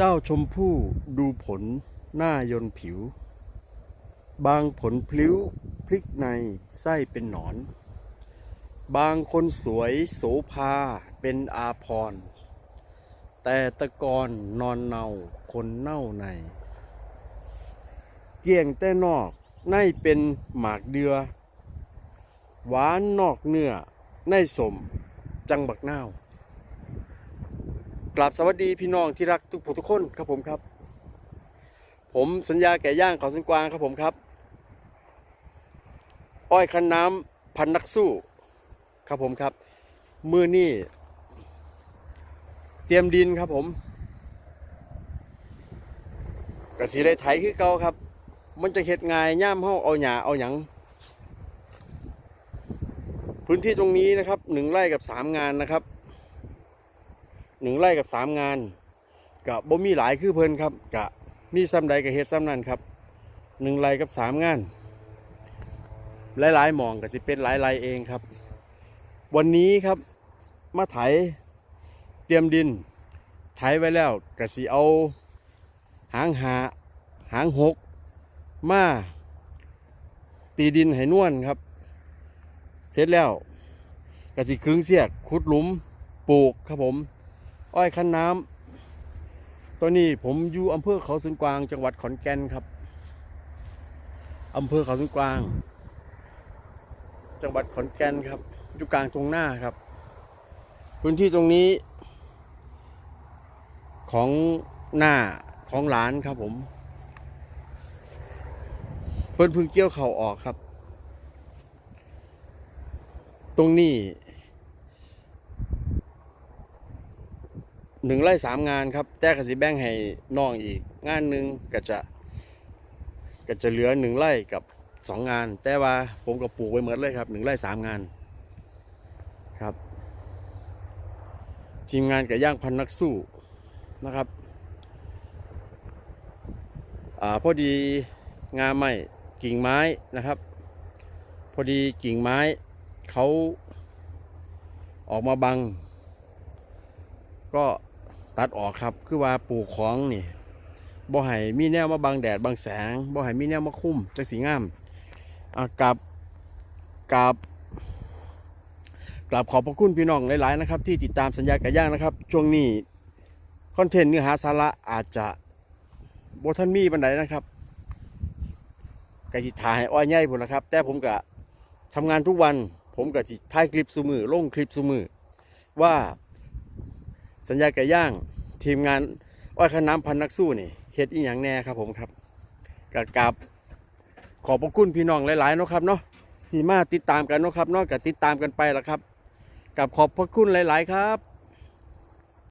เจ้าชมพู่ดูผลหน้ายนผิว บางผลพลิ้วพลิกในไส้เป็นหนอน บางคนสวยโสภาเป็นอาพร แต่ตะกอนนอนเนาคนเน่าใน เกี่ยงแต่นอกในเป็นหมากเดือ หวานนอกเนื้อในสมจังบักนาว กราบสวัสดีพี่น้องที่รักทุกผู้ทุกคนครับผมครับ ผมสัญญาแก่ย่างเขาสันกวางครับผมครับ อ้อยคันน้ำพันนักสู้ครับผมครับ มือนี่เตรียมดินครับผมกระสีได้ไถคือเก่าครับ มันจะเห็ดงายย่ามเฮาเอาหญ้าเอาหยังพื้นที่ตรงนี้นะครับหนึ่งไร่กับสามงานนะครับ หนึ่งไร่กับสามงานกะบ่มีหลายคือเพิ่นครับกะมีซ้ำใดกับเฮ็ดซ้ำนั่นครับหนึ่งไร่กับสามงานหลายๆหมองก็สิเป็นหลายไรเองครับ วันนี้ครับมาไถเตรียมดินไถไว้แล้วก็สิเอา หางหาหางหกมาตีดินให้นวลครับ เสร็จแล้วก็สิครึ่งเสียกขุดหลุมปลูกครับผม อ้อยคันน้ำตอนนี้ผมอยู่อำเภอเขาสุนกวาง จังหวัดขอนแก่นครับอำเภอเขาสุนกวาง จังหวัดขอนแก่นครับ อยู่กลางตรงหน้าครับ พื้นที่ตรงนี้ ของหน้าของหลานครับผมเพิ่นพึ่งเกี่ยวเข่าออกครับ ตรงนี้ หนึ่งไร่สามงานครับ แต่กสิแบ่งให้น้องอีก งานหนึ่งก็จะ ก็จะเหลือหนึ่งไร่กับสองงาน แต่ว่าผมก็ปลูกไว้หมดเลยครับหนึ่งไร่สามงานครับ ทีมงานกับย่างพันนักสู้นะครับอ่าพอดีงาไม้กิ่งไม้นะครับ พอดีกิ่งไม้เขาออกมาบัง ก็ ตัดออกครับคือว่าปลูกของนี่บ่ให้มีแนวมาบังแดดบังแสงบ่ให้มีแนวมาคุ้มจักสีงามกับกับกราบขอบพระคุณพี่น้องหลายๆนะครับ ที่ติดตามสัญญาไก่ย่างนะครับ ช่วงนี้คอนเทนต์เนื้อหาสาระอาจจะโบท่านมีบันไดนะครับกะสิถ่ายอ้อยใหญ่พุ่นะครับ แต่ผมก็ทำงานทุกวัน ผมก็สิถ่ายคลิปซูมือลงคลิปซูมือว่า สัญญาไก่ย่าง ทีมงานอ้อยขน้ำพันนักสู้นี่เฮ็ดอีหยังแน่ครับผมครับกับกับขอบพระคุณพี่น้องหลายๆนะครับเนาะที่มาติดตามกันนะครับเนาะกับติดตามกันไปละครับกับขอบพระคุณหลาย ๆ ครับ